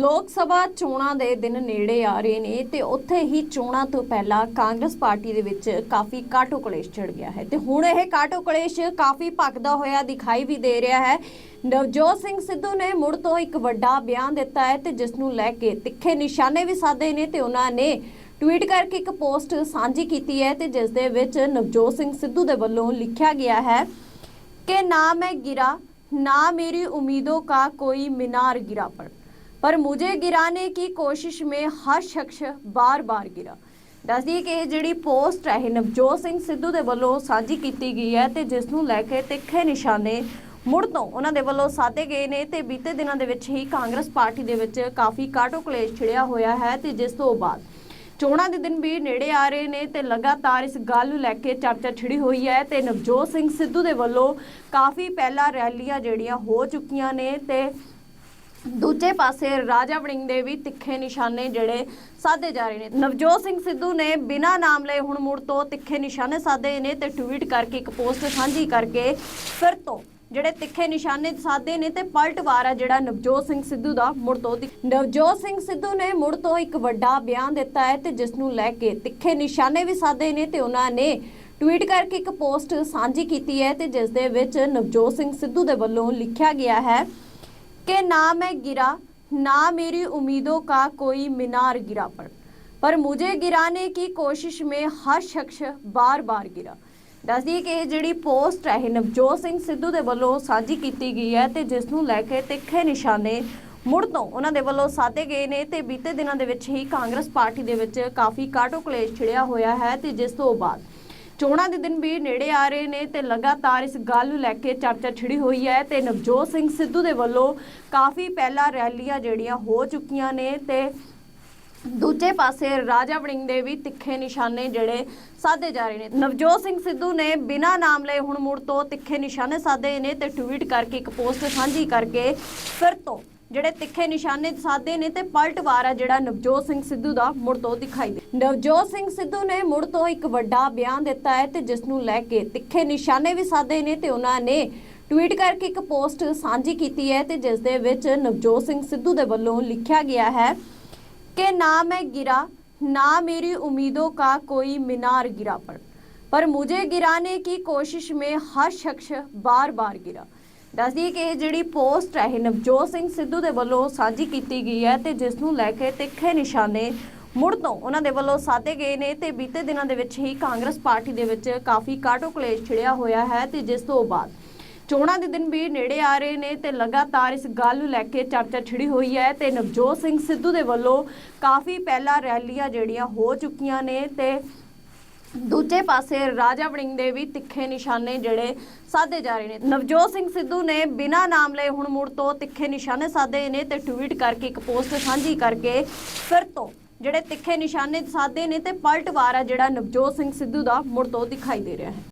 ਲੋਕ ਸਭਾ ਚੋਣਾਂ ਦੇ ਦਿਨ ਨੇੜੇ ਆ ਰਹੇ ਨੇ ਤੇ ਉੱਥੇ ਹੀ ਚੋਣਾਂ ਤੋਂ ਪਹਿਲਾਂ ਕਾਂਗਰਸ ਪਾਰਟੀ ਦੇ ਵਿੱਚ ਕਾਫੀ ਕਾਟੋ ਕਲੇਸ਼ ਛਿੜ ਗਿਆ ਹੈ ਤੇ ਹੁਣ ਇਹ ਕਾਟੋ ਕਲੇਸ਼ ਕਾਫੀ ਭਖਦਾ ਹੋਇਆ ਦਿਖਾਈ ਵੀ ਦੇ ਰਿਹਾ ਹੈ। ਨਵਜੋਤ ਸਿੰਘ ਸਿੱਧੂ ਨੇ ਮੁੜ ਤੋਂ ਇੱਕ ਵੱਡਾ ਬਿਆਨ ਦਿੱਤਾ ਹੈ ਤੇ ਜਿਸ ਨੂੰ ਲੈ ਕੇ ਤਿੱਖੇ ਨਿਸ਼ਾਨੇ ਵੀ ਸਾਧੇ ਨੇ ਤੇ ਉਹਨਾਂ ਨੇ ਟਵੀਟ ਕਰਕੇ ਇੱਕ ਪੋਸਟ ਸਾਂਝੀ ਕੀਤੀ ਹੈ ਤੇ ਜਿਸ ਦੇ ਵਿੱਚ ਨਵਜੋਤ ਸਿੰਘ ਸਿੱਧੂ ਦੇ ਵੱਲੋਂ ਲਿਖਿਆ ਗਿਆ ਹੈ ਕਿ ਨਾ ਮੈਂ ਗਿਰਾ, ਨਾ ਮੇਰੀ ਉਮੀਦੋਂ ਕਾ ਕੋਈ ਮਿਨਾਰ ਗਿਰਾ ਪੜ। पर मुझे गिराने की कोशिश में हर शख्स बार बार गिरा ਦੱਸਦੀ ਕਿ ਇਹ ਜਿਹੜੀ ਪੋਸਟ ਹੈ ਇਹ ਨਵਜੋਤ ਸਿੰਘ ਸਿੱਧੂ ਦੇ ਵੱਲੋਂ ਸਾਂਝੀ ਕੀਤੀ ਗਈ ਹੈ ਤੇ ਜਿਸ ਨੂੰ ਲੈ ਕੇ ਤਿੱਖੇ ਨਿਸ਼ਾਨੇ ਮੁੜ ਤੋਂ ਉਹਨਾਂ ਦੇ ਵੱਲੋਂ ਸਾਧੇ ਗਏ ਨੇ ਤੇ ਬੀਤੇ ਦਿਨਾਂ ਦੇ ਵਿੱਚ ਹੀ ਕਾਂਗਰਸ ਪਾਰਟੀ ਦੇ ਵਿੱਚ ਕਾਫੀ ਕਾਟੋ ਕਲੇਸ਼ ਛਿੜਿਆ ਹੋਇਆ ਹੈ ਤੇ ਜਿਸ ਤੋਂ ਬਾਅਦ ਚੋਣਾਂ ਦੇ ਦਿਨ ਵੀ ਨੇੜੇ ਆ ਰਹੇ ਨੇ ਤੇ ਲਗਾਤਾਰ ਇਸ ਗੱਲ ਨੂੰ ਲੈ ਕੇ ਚਰਚਾ ਛਿੜੀ ਹੋਈ ਹੈ ਤੇ ਨਵਜੋਤ ਸਿੰਘ ਸਿੱਧੂ ਦੇ ਵੱਲੋਂ ਕਾਫੀ ਪਹਿਲਾਂ ਰੈਲੀਆਂ ਜਿਹੜੀਆਂ ਹੋ ਚੁੱਕੀਆਂ ਨੇ ਤੇ ਦੂਜੇ ਪਾਸੇ ਰਾਜਾ ਵੜਿੰਗ ਦੇ ਵੀ ਤਿੱਖੇ ਨਿਸ਼ਾਨੇ ਜਿਹੜੇ ਸਾਧੇ ਜਾ ਰਹੇ ਨੇ। ਨਵਜੋਤ ਸਿੰਘ ਸਿੱਧੂ ਨੇ ਬਿਨਾਂ ਨਾਮ ਲਏ ਹੁਣ ਮੁੜ ਤੋਂ ਤਿੱਖੇ ਨਿਸ਼ਾਨੇ ਸਾਧੇ ਨੇ ਤੇ ਟਵੀਟ ਕਰਕੇ, ਇੱਕ ਪੋਸਟ ਸਾਂਝੀ ਕਰਕੇ ਫਿਰ ਤੋਂ ਜਿਹੜੇ ਤਿੱਖੇ ਨਿਸ਼ਾਨੇ ਸਾਧੇ ਨੇ ਤੇ ਪਲਟਵਾਰ ਆ ਜਿਹੜਾ ਨਵਜੋਤ ਸਿੰਘ ਸਿੱਧੂ ਦਾ ਮੁੜ ਤੋਂ ਨਵਜੋਤ ਸਿੰਘ ਸਿੱਧੂ ਨੇ ਮੁੜ ਤੋਂ ਇੱਕ ਵੱਡਾ ਬਿਆਨ ਦਿੱਤਾ ਹੈ ਤੇ ਜਿਸ ਨੂੰ ਲੈ ਕੇ ਤਿੱਖੇ ਨਿਸ਼ਾਨੇ ਵੀ ਸਾਧੇ ਨੇ ਤੇ ਉਹਨਾਂ ਨੇ ਟਵੀਟ ਕਰਕੇ ਇੱਕ ਪੋਸਟ ਸਾਂਝੀ ਕੀਤੀ ਹੈ ਤੇ ਜਿਸ ਦੇ ਵਿੱਚ ਨਵਜੋਤ ਸਿੰਘ ਸਿੱਧੂ ਦੇ ਵੱਲੋਂ ਲਿਖਿਆ ਗਿਆ ਹੈ कि ना मैं गिरा ना मेरी उम्मीदों का कोई मीनार गिरा पर पर मुझे गिराने की कोशिश में हर शख्स बार बार गिरा ਦੱਸਦੀ ਕਿ ਇਹ ਜਿਹੜੀ ਪੋਸਟ ਹੈ ਇਹ ਨਵਜੋਤ ਸਿੰਘ ਸਿੱਧੂ ਦੇ ਵੱਲੋਂ ਸਾਂਝੀ ਕੀਤੀ ਗਈ ਹੈ ਤੇ ਜਿਸ ਨੂੰ ਲੈ ਕੇ ਤਿੱਖੇ ਨਿਸ਼ਾਨੇ ਮੁੜ ਤੋਂ ਉਹਨਾਂ ਦੇ ਵੱਲੋਂ ਸਾਧੇ ਗਏ ਨੇ ਤੇ ਬੀਤੇ ਦਿਨਾਂ ਦੇ ਵਿੱਚ ਹੀ ਕਾਂਗਰਸ ਪਾਰਟੀ ਦੇ ਵਿੱਚ ਕਾਫੀ ਕਾਟੋ ਕਲੇਸ਼ ਛਿੜਿਆ ਹੋਇਆ ਹੈ ਤੇ ਜਿਸ ਤੋਂ ਬਾਅਦ ਚੋਣਾਂ ਦੇ ਦਿਨ ਵੀ ਨੇੜੇ ਆ ਰਹੇ ਨੇ ਤੇ ਲਗਾਤਾਰ ਇਸ ਗੱਲ ਨੂੰ ਲੈ ਕੇ ਚਰਚਾ ਛਿੜੀ ਹੋਈ ਹੈ ਤੇ ਨਵਜੋਤ ਸਿੰਘ ਸਿੱਧੂ ਦੇ ਵੱਲੋਂ ਕਾਫੀ ਪਹਿਲਾਂ ਰੈਲੀਆਂ ਜਿਹੜੀਆਂ ਹੋ ਚੁੱਕੀਆਂ ਨੇ ਤੇ ਦੂਜੇ ਪਾਸੇ ਰਾਜਾ ਵੜਿੰਗ ਦੇ ਵੀ ਤਿੱਖੇ ਨਿਸ਼ਾਨੇ ਜਿਹੜੇ ਸਾਧੇ ਜਾ ਰਹੇ ਨੇ। ਨਵਜੋਤ ਸਿੰਘ ਸਿੱਧੂ ਨੇ ਬਿਨਾਂ ਨਾਮ ਲਏ ਹੁਣ ਮੁੜ ਤੋਂ ਤਿੱਖੇ ਨਿਸ਼ਾਨੇ ਸਾਧੇ ਨੇ ਤੇ ਟਵੀਟ ਕਰਕੇ ਇੱਕ ਪੋਸਟ ਸਾਂਝੀ ਕਰਕੇ ਫਿਰ ਤੋਂ ਜਿਹੜੇ ਤਿੱਖੇ ਨਿਸ਼ਾਨੇ ਸਾਧੇ ਨੇ ਤੇ ਪਲਟਵਾਰ ਆ ਜਿਹੜਾ ਨਵਜੋਤ ਸਿੰਘ ਸਿੱਧੂ ਦਾ ਮੁੜ ਤੋਂ ਦਿਖਾਈ ਦੇ ਨਵਜੋਤ ਸਿੰਘ ਸਿੱਧੂ ਨੇ ਮੁੜ ਤੋਂ ਇੱਕ ਵੱਡਾ ਬਿਆਨ ਦਿੱਤਾ ਹੈ ਤੇ ਜਿਸ ਨੂੰ ਲੈ ਕੇ ਤਿੱਖੇ ਨਿਸ਼ਾਨੇ ਵੀ ਸਾਧੇ ਨੇ ਤੇ ਉਹਨਾਂ ਨੇ ਟਵੀਟ ਕਰਕੇ ਇੱਕ ਪੋਸਟ ਸਾਂਝੀ ਕੀਤੀ ਹੈ ਤੇ ਜਿਸ ਦੇ ਵਿੱਚ ਨਵਜੋਤ ਸਿੰਘ ਸਿੱਧੂ ਦੇ ਵੱਲੋਂ ਲਿਖਿਆ ਗਿਆ ਹੈ कि ना मैं गिरा ना मेरी उम्मीदों का कोई मीनार गिरा पर पर मुझे गिराने की कोशिश में हर शख्स बार बार गिरा ਦੱਸਦੀ ਕਿ ਇਹ ਜਿਹੜੀ ਪੋਸਟ ਹੈ, ਇਹ ਨਵਜੋਤ ਸਿੰਘ ਸਿੱਧੂ ਦੇ ਵੱਲੋਂ ਸਾਂਝੀ ਕੀਤੀ ਗਈ ਹੈ ਤੇ ਜਿਸ ਨੂੰ ਲੈ ਕੇ ਤਿੱਖੇ ਨਿਸ਼ਾਨੇ ਮੁੜ ਤੋਂ ਉਹਨਾਂ ਦੇ ਵੱਲੋਂ ਸਾਧੇ ਗਏ ਨੇ ਤੇ ਬੀਤੇ ਦਿਨਾਂ ਦੇ ਵਿੱਚ ਹੀ ਕਾਂਗਰਸ ਪਾਰਟੀ ਦੇ ਵਿੱਚ ਕਾਫੀ ਕਾਟੋ ਕਲੇਸ਼ ਛਿੜਿਆ ਹੋਇਆ ਹੈ ਤੇ ਜਿਸ ਤੋਂ ਬਾਅਦ ਚੋਣਾਂ ਦੇ ਦਿਨ ਵੀ ਨੇੜੇ ਆ ਰਹੇ ਨੇ ਤੇ ਲਗਾਤਾਰ ਇਸ ਗੱਲ ਨੂੰ ਲੈ ਕੇ ਚਰਚਾ ਛਿੜੀ ਹੋਈ ਹੈ ਤੇ ਨਵਜੋਤ ਸਿੰਘ ਸਿੱਧੂ ਦੇ ਵੱਲੋਂ ਕਾਫੀ ਪਹਿਲਾਂ ਰੈਲੀਆਂ ਜਿਹੜੀਆਂ ਹੋ ਚੁੱਕੀਆਂ ਨੇ ਤੇ ਦੂਜੇ ਪਾਸੇ ਰਾਜਾ ਵੜਿੰਗ ਦੇ ਵੀ ਤਿੱਖੇ ਨਿਸ਼ਾਨੇ ਜਿਹੜੇ ਸਾਧੇ ਜਾ ਰਹੇ ਨੇ। ਨਵਜੋਤ ਸਿੰਘ ਸਿੱਧੂ ਨੇ ਬਿਨਾਂ ਨਾਮ ਲਏ ਹੁਣ ਮੁੜ ਤੋਂ ਤਿੱਖੇ ਨਿਸ਼ਾਨੇ ਸਾਧੇ ਨੇ ਤੇ ਟਵੀਟ ਕਰਕੇ, ਇੱਕ ਪੋਸਟ ਸਾਂਝੀ ਕਰਕੇ ਫਿਰ ਤੋਂ ਜਿਹੜੇ ਤਿੱਖੇ ਨਿਸ਼ਾਨੇ ਸਾਧੇ ਨੇ ਤੇ ਪਲਟਵਾਰ ਆ ਜਿਹੜਾ ਨਵਜੋਤ ਸਿੰਘ ਸਿੱਧੂ ਦਾ ਮੁੜ ਤੋਂ ਦਿਖਾਈ ਦੇ ਰਿਹਾ ਹੈ।